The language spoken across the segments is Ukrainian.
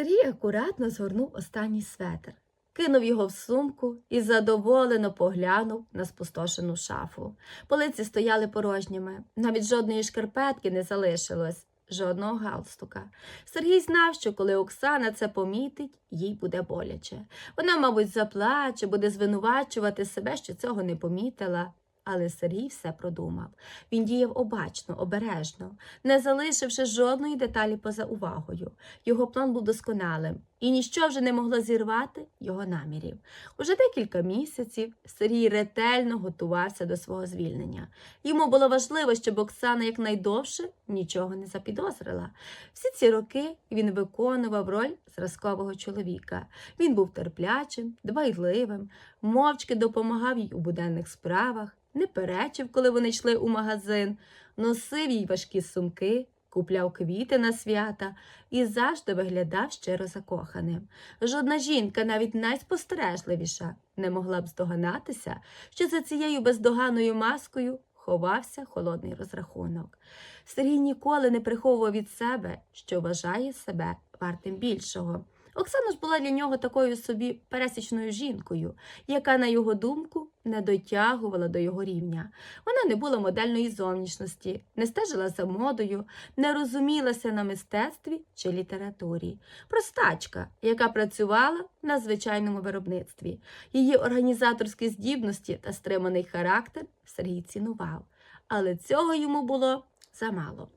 Сергій акуратно згорнув останній светр, кинув його в сумку і задоволено поглянув на спустошену шафу. Полиці стояли порожніми, навіть жодної шкарпетки не залишилось, жодного галстука. Сергій знав, що коли Оксана це помітить, їй буде боляче. Вона, мабуть, заплаче, буде звинувачувати себе, що цього не помітила. Але Сергій все продумав. Він діяв обачно, обережно, не залишивши жодної деталі поза увагою. Його план був досконалим, і ніщо вже не могло зірвати його намірів. Уже декілька місяців Сергій ретельно готувався до свого звільнення. Йому було важливо, щоб Оксана якнайдовше нічого не запідозрила. Всі ці роки він виконував роль зразкового чоловіка. Він був терплячим, дбайливим, мовчки допомагав їй у буденних справах, не перечив, коли вони йшли у магазин, носив їй важкі сумки, купляв квіти на свята і завжди виглядав щиро закоханим. Жодна жінка, навіть найспостережливіша, не могла б здогадатися, що за цією бездоганною маскою ховався холодний розрахунок. Сергій ніколи не приховував від себе, що вважає себе вартим більшого. Оксана ж була для нього такою собі пересічною жінкою, яка, на його думку, не дотягувала до його рівня. Вона не була модельної зовнішності, не стежила за модою, не розумілася на мистецтві чи літературі. Простачка, яка працювала на звичайному виробництві. Її організаторські здібності та стриманий характер Сергій цінував, але цього йому було замало.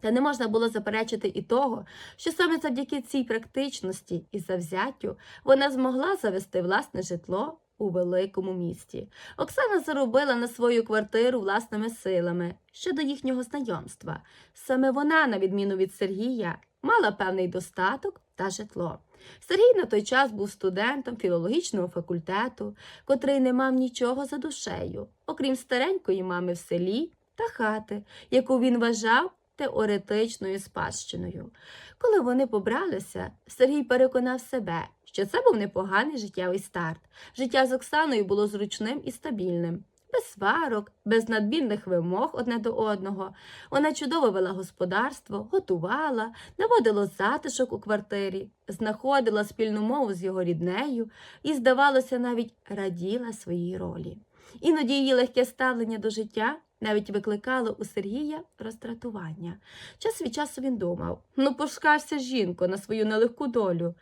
Та не можна було заперечити і того, що саме завдяки цій практичності і завзяттю вона змогла завести власне житло у великому місті. Оксана заробила на свою квартиру власними силами щодо їхнього знайомства. Саме вона, на відміну від Сергія, мала певний достаток та житло. Сергій на той час був студентом філологічного факультету, котрий не мав нічого за душею, окрім старенької мами в селі та хати, яку він вважав теоретичною спадщиною. Коли вони побралися, Сергій переконав себе, що це був непоганий життєвий старт. Життя з Оксаною було зручним і стабільним. Без сварок, без надмірних вимог одне до одного. Вона чудово вела господарство, готувала, наводила затишок у квартирі, знаходила спільну мову з його ріднею і, здавалося, навіть раділа своїй ролі. Іноді її легке ставлення до життя навіть викликало у Сергія роздратування. Час від часу він думав: ну, пошкався жінко на свою нелегку долю.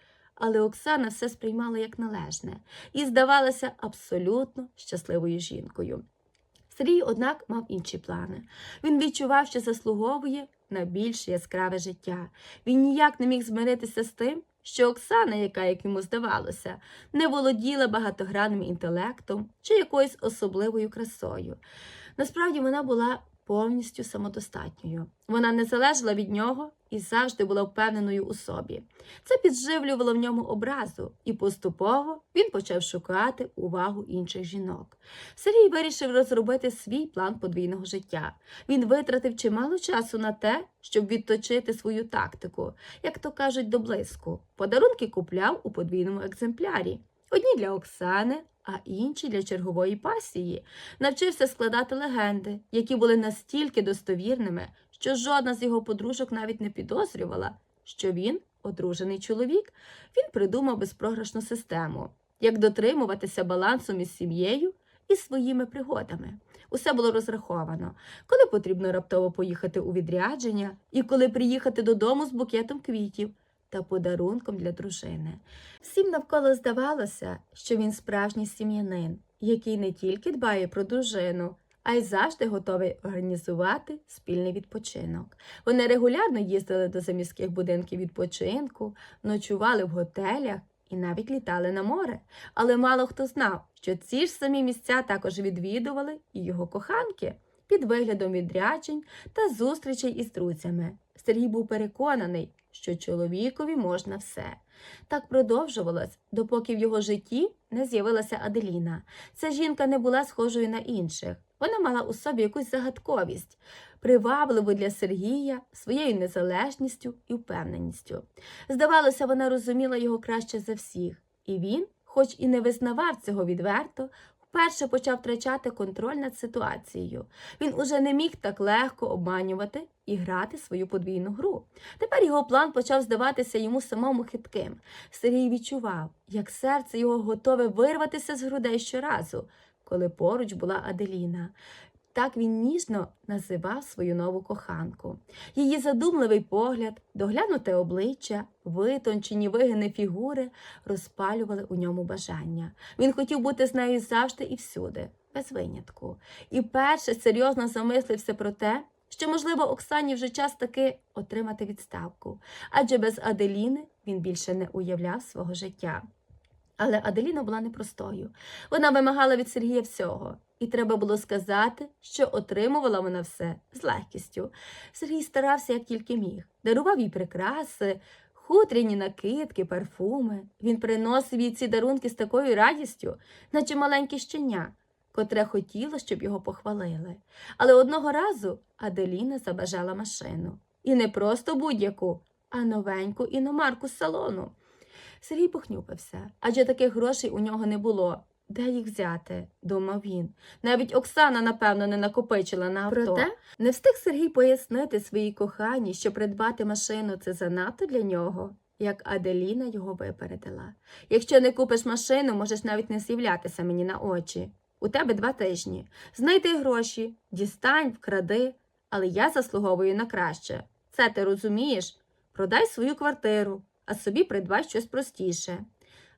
Але Оксана все сприймала як належне і здавалася абсолютно щасливою жінкою. Сергій, однак, мав інші плани. Він відчував, що заслуговує на більш яскраве життя. Він ніяк не міг змиритися з тим, що Оксана, яка, як йому здавалося, не володіла багатогранним інтелектом чи якоюсь особливою красою. Насправді вона була повністю самодостатньою. Вона не залежала від нього і завжди була впевненою у собі. Це підживлювало в ньому образу, і поступово він почав шукати увагу інших жінок. Сергій вирішив розробити свій план подвійного життя. Він витратив чимало часу на те, щоб відточити свою тактику, як то кажуть, до блиску. Подарунки купляв у подвійному екземплярі. Одні для Оксани, а інші для чергової пасії. Навчився складати легенди, які були настільки достовірними, що жодна з його подружок навіть не підозрювала, що він одружений чоловік. Він придумав безпрограшну систему, як дотримуватися балансу між сім'єю і своїми пригодами. Усе було розраховано, коли потрібно раптово поїхати у відрядження і коли приїхати додому з букетом квітів та подарунком для дружини. Всім навколо здавалося, що він справжній сім'янин, який не тільки дбає про дружину, а й завжди готовий організувати спільний відпочинок. Вони регулярно їздили до заміських будинків відпочинку, ночували в готелях і навіть літали на море. Але мало хто знав, що ці ж самі місця також відвідували і його коханки під виглядом відряджень та зустрічей із друзями. Сергій був переконаний, що чоловікові можна все. Так продовжувалось, допоки в його житті не з'явилася Аделіна. Ця жінка не була схожою на інших. Вона мала у собі якусь загадковість, привабливу для Сергія своєю незалежністю і впевненістю. Здавалося, вона розуміла його краще за всіх, і він, хоч і не визнавав цього відверто, вперше почав втрачати контроль над ситуацією. Він уже не міг так легко обманювати і грати свою подвійну гру. Тепер його план почав здаватися йому самому хитким. Сергій відчував, як серце його готове вирватися з грудей щоразу, коли поруч була Аделіна. Так він ніжно називав свою нову коханку. Її задумливий погляд, доглянуте обличчя, витончені вигини фігури розпалювали у ньому бажання. Він хотів бути з нею завжди і всюди, без винятку. І перше серйозно замислився про те, що, можливо, Оксані вже час таки отримати відставку, адже без Аделіни він більше не уявляв свого життя. Але Аделіна була непростою. Вона вимагала від Сергія всього, і треба було сказати, що отримувала вона все з легкістю. Сергій старався як тільки міг, дарував їй прикраси, хутряні накидки, парфуми. Він приносив їй ці дарунки з такою радістю, наче маленьке щеня, котре хотіло, щоб його похвалили. Але одного разу Аделіна забажала машину. І не просто будь-яку, а новеньку іномарку з салону. Сергій похнюпився, адже таких грошей у нього не було. Де їх взяти? думав він. Навіть Оксана, напевно, не накопичила на авто. Проте не встиг Сергій пояснити своїй коханій, що придбати машину це занадто для нього, як Аделіна його випередила. Якщо не купиш машину, можеш навіть не з'являтися мені на очі. У тебе два тижні. Знайди гроші, дістань, вкради, але я заслуговую на краще. Це ти розумієш? Продай свою квартиру, а собі придбай щось простіше.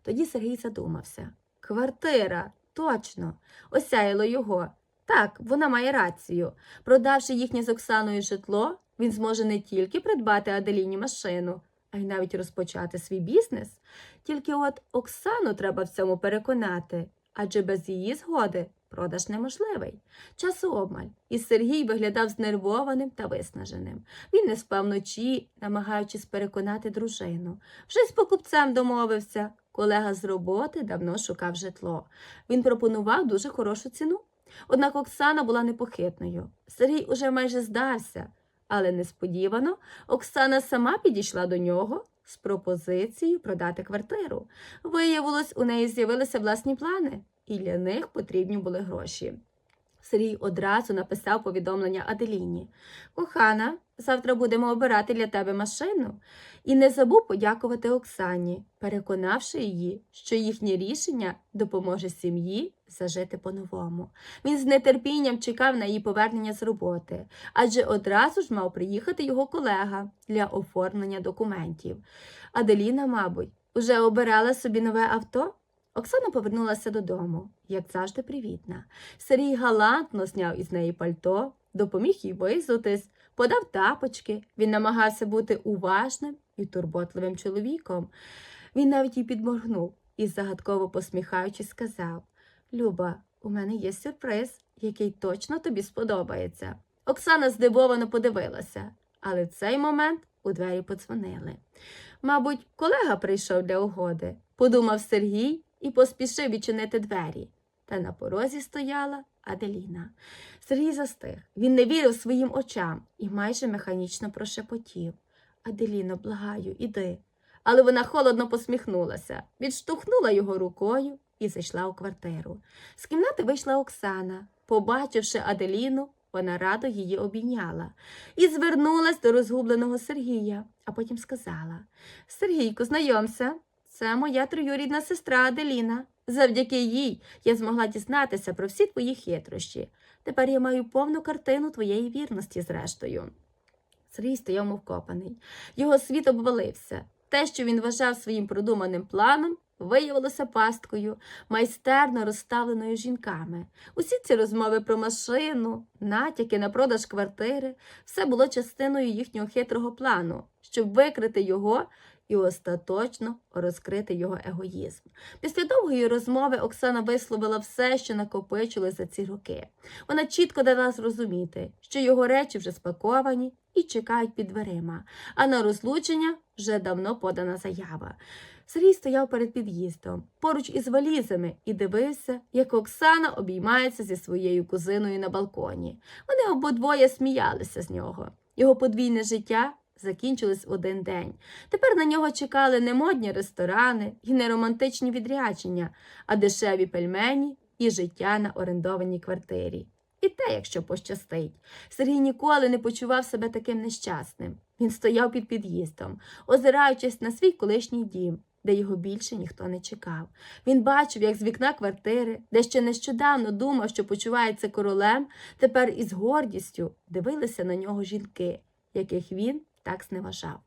Тоді Сергій задумався. Квартира, точно, осяяло його. Так, вона має рацію. Продавши їхнє з Оксаною житло, він зможе не тільки придбати Аделіні машину, а й навіть розпочати свій бізнес. Тільки от Оксану треба в цьому переконати, адже без її згоди продаж неможливий. Часу обмаль, і Сергій виглядав знервованим та виснаженим. Він не спав вночі, намагаючись переконати дружину. Вже з покупцем домовився. Колега з роботи давно шукав житло. Він пропонував дуже хорошу ціну. Однак Оксана була непохитною. Сергій уже майже здався, але несподівано Оксана сама підійшла до нього з пропозицією продати квартиру. Виявилось, у неї з'явилися власні плани, і для них потрібні були гроші. Сергій одразу написав повідомлення Аделіні. Кохана, завтра будемо обирати для тебе машину. І не забув подякувати Оксані, переконавши її, що їхнє рішення допоможе сім'ї зажити по-новому. Він з нетерпінням чекав на її повернення з роботи, адже одразу ж мав приїхати його колега для оформлення документів. Аделіна, мабуть, уже обирала собі нове авто. Оксана повернулася додому, як завжди, привітна. Сергій галантно зняв із неї пальто, допоміг їй визутись, подав тапочки. Він намагався бути уважним і турботливим чоловіком. Він навіть їй підморгнув і, загадково посміхаючись, сказав Люба, у мене є сюрприз, який точно тобі сподобається. Оксана здивовано подивилася, але в цей момент у двері подзвонили. Мабуть, колега прийшов для угоди, подумав Сергій і поспішив відчинити двері. Та на порозі стояла Аделіна. Сергій застиг. Він не вірив своїм очам і майже механічно прошепотів. Аделіно, благаю, іди. Але вона холодно посміхнулася, відштовхнула його рукою і зайшла у квартиру. З кімнати вийшла Оксана. Побачивши Аделіну, вона радо її обійняла і звернулась до розгубленого Сергія, а потім сказала Сергійку, знайомся, це моя троюрідна сестра Аделіна. Завдяки їй я змогла дізнатися про всі твої хитрощі. Тепер я маю повну картину твоєї вірності, зрештою. Сергій стояв мов копаний. Його світ обвалився. Те, що він вважав своїм продуманим планом, виявилося пасткою, майстерно розставленою жінками. Усі ці розмови про машину, натяки на продаж квартири, все було частиною їхнього хитрого плану, щоб викрити його і остаточно розкрити його егоїзм. Після довгої розмови Оксана висловила все, що накопичилось за ці роки. Вона чітко дала зрозуміти, що його речі вже спаковані і чекають під дверима, а на розлучення вже давно подана заява. Сергій стояв перед під'їздом, поруч із валізами, і дивився, як Оксана обіймається зі своєю кузиною на балконі. Вони обидвоє сміялися з нього. Його подвійне життя закінчилось в один день. Тепер на нього чекали не модні ресторани і не романтичні відрядження, а дешеві пельмені і життя на орендованій квартирі. І те, якщо пощастить. Сергій ніколи не почував себе таким нещасним. Він стояв під під'їздом, озираючись на свій колишній дім, де його більше ніхто не чекав. Він бачив, як з вікна квартири, де ще нещодавно думав, що почувається королем, тепер із гордістю дивилися на нього жінки, яких він так зневажав.